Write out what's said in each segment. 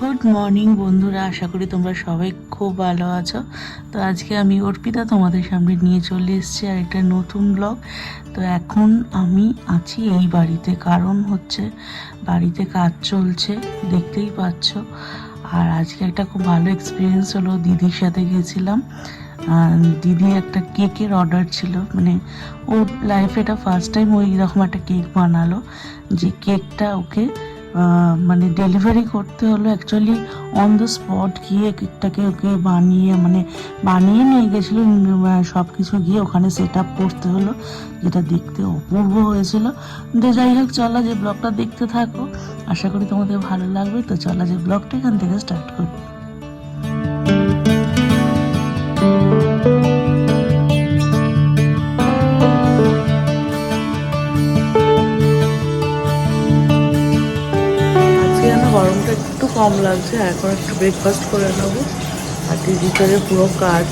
Good morning বন্ধুরা। আশা করি তোমরা সবাই খুব ভালো আছো। তো আজকে আমি অর্পিতা তোমাদের সামনে নিয়ে চলে এসেছি আর একটা নতুন ব্লগ তো এখন আমি আছি এই বাড়িতে, কারণ হচ্ছে বাড়িতে কাজ চলছে, দেখতেই পাচ্ছ। আর আজকে একটা খুব ভালো এক্সপিরিয়েন্স হলো, দিদির সাথে গেছিলাম। আর দিদি একটা কেকের অর্ডার ছিল। মানে ওর লাইফে এটা ফার্স্ট টাইম ওই রকম একটা কেক বানালো, যে কেকটা ওকে মানে ডেলিভারি করতে হলো অ্যাকচুয়ালি অন দ্য স্পট গিয়ে কেকটাকে ওকে বানিয়ে মানে বানিয়ে নিয়ে গেছিল সব কিছু গিয়ে ওখানে সেট আপ করতে হলো, যেটা দেখতে অপূর্ব হয়েছিল। তো যাই হোক, চলা যে ব্লগটা দেখতে থাকো। আশা করি তোমাদের ভালো লাগবে, তো চলা যে ব্লগটা এখান থেকে স্টার্ট করি। কম লাগছে এখন একটু ব্রেকফাস্ট করে নেব। আর ভিতরে পুরো কাজ।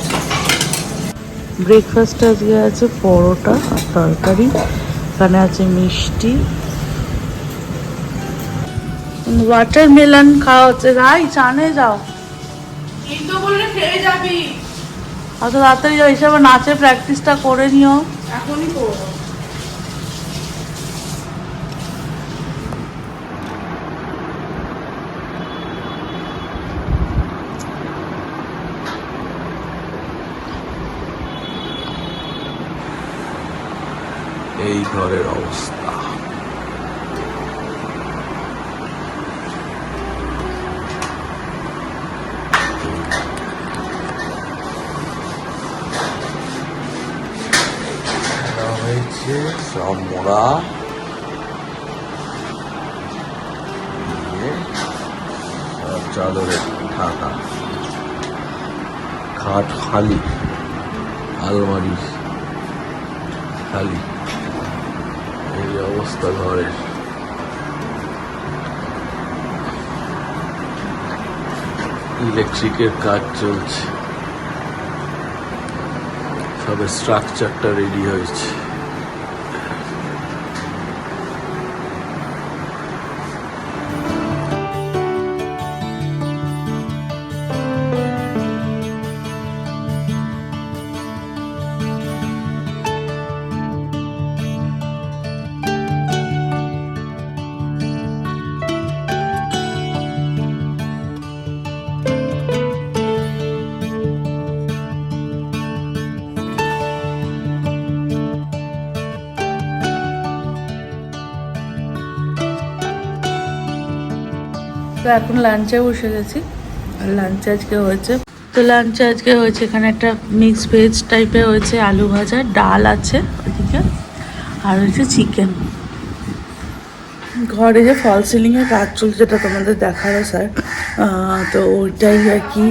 ব্রেকফাস্ট আজকে আছে পরোটা আর তরকারি। এখানে আছে মিষ্টি। ওয়াটার মেলন খাওয়া হচ্ছে। রাই চানে যাও। কিন্তু বললে খেয়ে যাবি। অত তাড়াতাড়ি যাও হিসাবে নাচের প্র্যাকটিসটা করে নিও। এখনই করব। এই ঘরের অবস্থা। হয়েছে সব মোড়া চাদরে ঢাকা। খাট খালি আলমারি খালি। অবস্থা ঘরের ইলেকট্রিকের কাজ চলছে। সবে স্ট্রাকচারটা রেডি হয়েছে। তো এখন লাঞ্চে বসে গেছি। আর লাঞ্চে আজকে হয়েছে। তো লাঞ্চে আজকে হয়েছে এখানে একটা মিক্স ভেজ টাইপের হয়েছে আলু ভাজা, ডাল আছে ওদিকে, আর হয়েছে চিকেন ঘরে যে ফল সিলিংয়ের কাজ চলছে যেটা তোমাদের দেখাল স্যার তো ওইটাই আর কি,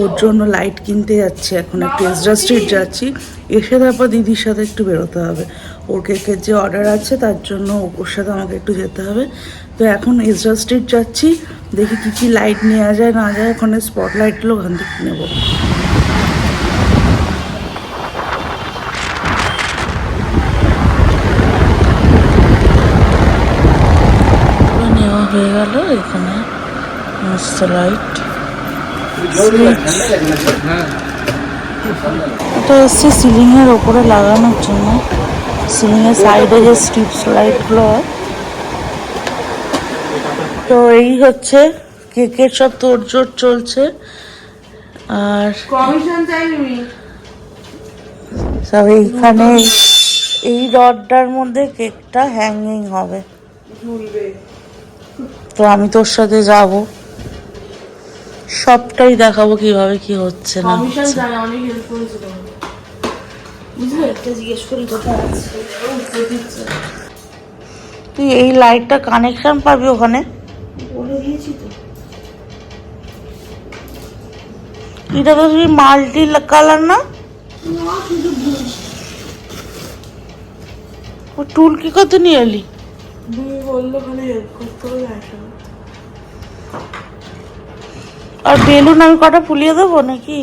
ওর জন্য লাইট কিনতে যাচ্ছি। এখন একটু এসরা স্ট্রিট যাচ্ছি। এসে তারপর দিদির সাথে একটু বেরোতে হবে। ওর কেকের যে অর্ডার আছে, তার জন্য ওর সাথে আমাকে একটু যেতে হবে। তো এখন এসরা স্ট্রিট যাচ্ছি, দেখি কী কী লাইট নেওয়া যায়, না যায়, ওখানে স্পট লাইটগুলো ওখান থেকে নেব। নেওয়া হয়ে এখানে মস্ত লাইট এটা এসছে সিলিংয়ের ওপরে লাগানোর জন্য। সিলিংয়ের সাইডে যে স্ট্রিপস লাইটগুলো হয় তো এই হচ্ছে কেকের সব তোড়জোড় চলছে। আর সব এইখানে এই রডটার মধ্যে কেকটা হ্যাঙ্গিং হবে। তো আমি তোর সাথে যাব। সবটাই দেখাবো কীভাবে কি হচ্ছে না কমিশন হচ্ছে। চাই অনেক হেল্প করেছে তোমার বুঝলে একটা জিজ্ঞেস করি কোথায় আছে? ও উত্তর দিচ্ছে তুই এই লাইটটা কানেকশন পাবি ওখানে? বলে দিয়েছি তো। এটা তো তুই মাল্টি কালার না ও টুল কি করতে নিয়ে এলি? আসো আর বেলুন আমি কটা ফুলিয়ে দেবো নাকি?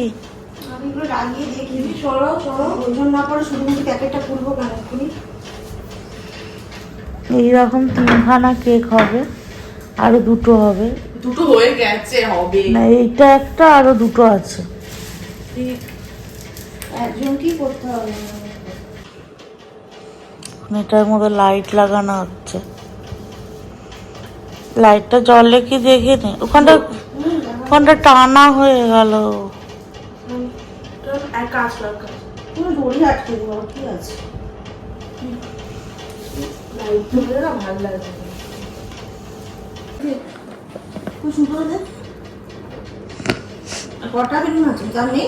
আমি এগুলো লাগিয়ে দেখি সরো সরো ওজন না পড়ে শুধু শুধু প্যাকেটটা খুলবো কেন এইরকম তিনখানা কেক হবে আরও দুটো হবে। দুটো হয়ে গেছে হবে। না এইটা একটা আরও দুটো আছে। একজনকেই করতে হবে? এটার মধ্যে লাইট লাগানো হচ্ছে। লাইটটা জ্বলে কি দেখে নে ওখানটা ওখানটা টানা হয়ে গেল। এক কাজ দরকার। তুমি দড়ি আটকে দেবো কি আছে? লাইট না ভালো লাগবে।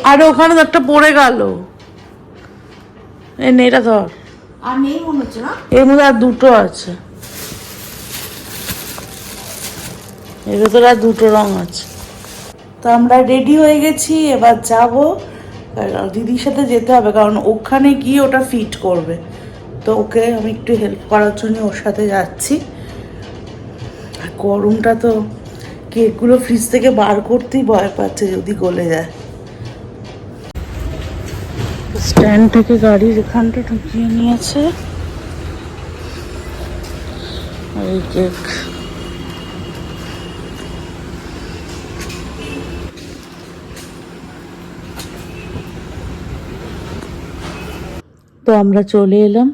আরে ওখানে তো একটা পড়ে গেল। এই এটা ধর। আর নেই মনে হচ্ছে না? এর মধ্যে আর দুটো আছে। এর ভেতরে আর দুটো রং আছে। তো আমরা রেডি হয়ে গেছি এবার যাব। দিদির সাথে যেতে হবে, কারণ ওখানে গিয়ে ওটা ফিট করবে। তো ওকে আমি একটু হেল্প করার জন্য ওর সাথে যাচ্ছি। আর গরমটা তো, কেকগুলো ফ্রিজ থেকে বার করতেই ভয় পাচ্ছে যদি গলে যায়। স্ট্যান্ড থেকে গাড়ির এখানটা ঢুকিয়ে নিয়েছে। কেক তো আমরা চলে এলাম।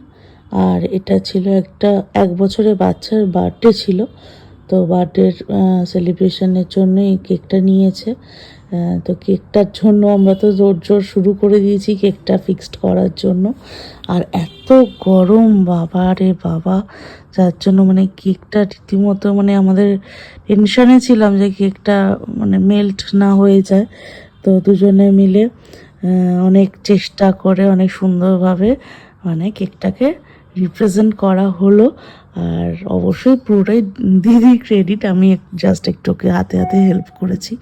আর এটা ছিল একটা, এক বছরের বাচ্চার বার্থডে ছিল। তো বার্থডের সেলিব্রেশনের জন্য এই কেকটা নিয়েছে। তো কেকটার জন্য আমরা তো জোর জোর শুরু করে দিয়েছি কেকটা ফিক্সড করার জন্য। আর এত গরম, বাবা রে বাবা। যার জন্য মানে কেকটা রীতিমতো মানে আমাদের টেনশনে ছিলাম যে কেকটা মানে মেল্ট না হয়ে যায়। তো দুজনে মিলে অনেক চেষ্টা করে অনেক সুন্দরভাবে মানে কেকটাকে রিপ্রেজেন্ট করা হলো। আর অবশ্যই পুরোটাই দিদি ক্রেডিট আমি জাস্ট একটু ওকে হাতে হাতে হেল্প করেছি।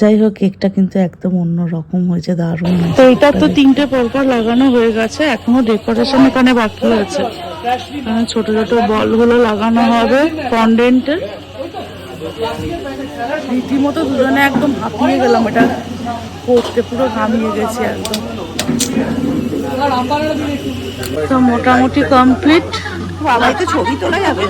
যাই হোক কেকটা কিন্তু একদম অন্য রকম হয়েছে দারুণ তো এটা তো তিনটে পরপর লাগানো হয়ে গেছে এখনও ডেকোরেশন এখানে বাকি আছে। ছোট ছোট বলগুলো লাগানো হবে ফন্ডেন্টের রীতিমতো দুজনে একদম হাঁপিয়ে গেলাম, এটা করতে পুরো ঘামিয়ে গেছি একদম। তো মোটামুটি কমপ্লিট বাবাই তো ছবি তোলা যাবে।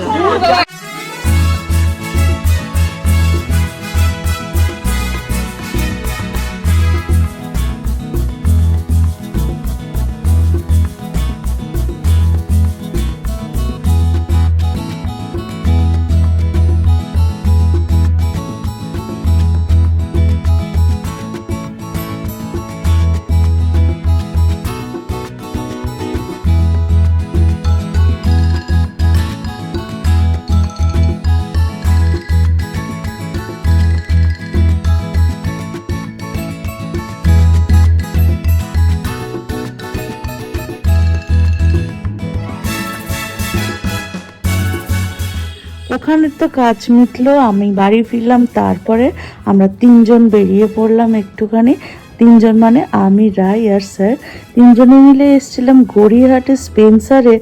ওখানে তো কাজ মিটলো, আমি বাড়ি ফিরলাম, তারপরে আমরা তিনজন বেরিয়ে পড়লাম একটুখানি। তিনজন মানে আমি, রাই আর স্যার। তিনজনে মিলে এসেছিলাম গড়িয়াহাটে স্পেন্সারে,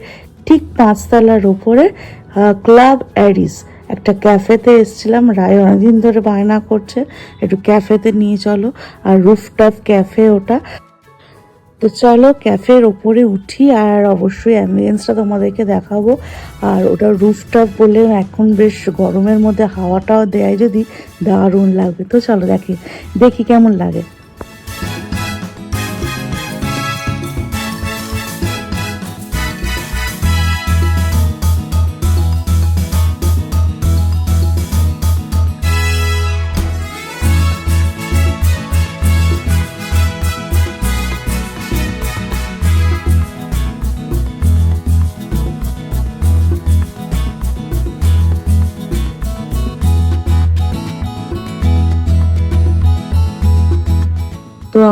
ঠিক পাঁচতলার ওপরে ক্লাব অ্যারিস। একটা ক্যাফেতে এসেছিলাম রায় অনেকদিন ধরে বায়না করছে, একটু ক্যাফেতে নিয়ে চলো। আর রুফটপ ক্যাফে ওটা। তো চলো ক্যাফের ওপরে উঠি আর অবশ্যই অ্যাম্বিয়েন্সটা তোমাদেরকে দেখাবো। আর ওটা রুফটপ বলে এখন বেশ গরমের মধ্যে হাওয়াটাও দেয় যদি দারুণ লাগবে তো চলো দেখি দেখি কেমন লাগে।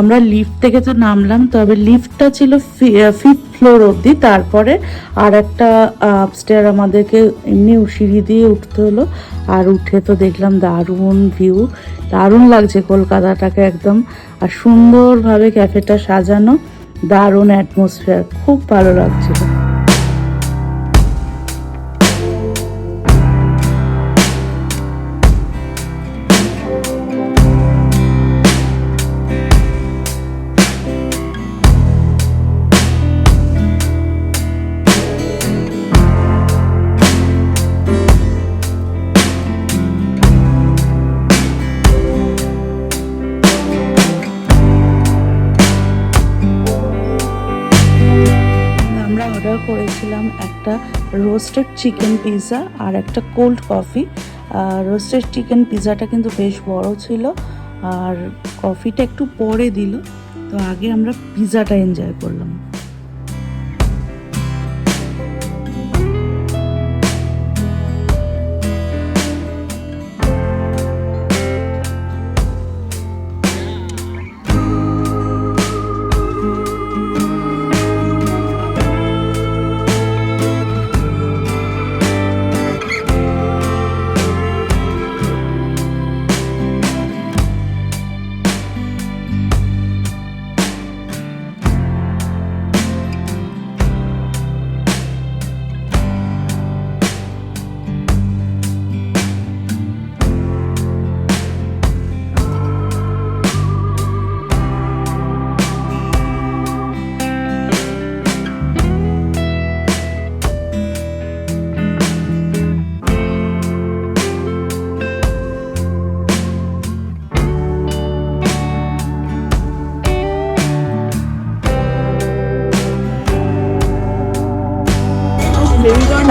আমরা লিফট থেকে তো নামলাম, তবে লিফটটা ছিল ফিফথ ফ্লোর অবধি। তারপরে আর একটা আপস্টেয়ার আমাদেরকে এমনি সিঁড়ি দিয়ে উঠতে হলো। আর উঠে তো দেখলাম দারুণ ভিউ দারুণ লাগছে কলকাতাটাকে একদম। আর সুন্দরভাবে ক্যাফেটা সাজানো। দারুণ অ্যাটমসফিয়ার খুব ভালো লাগছিল। করেছিলাম একটা রোস্টেড চিকেন পিৎজা আর একটা কোল্ড কফি। রোস্টেড চিকেন পিৎজাটা কিন্তু বেশ বড় ছিল আর কফিটা একটু পরে দিল, তো আগে আমরা পিৎজাটা এনজয় করলাম।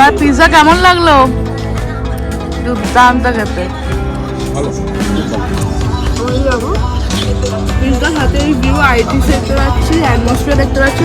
তার পিৎজা কেমন লাগল? দুর্দান্ত খেতে। পিৎজার সাথে এই ভিউ আইটি দেখতে পাচ্ছি অ্যাটমসফিয়ার দেখতে পাচ্ছি?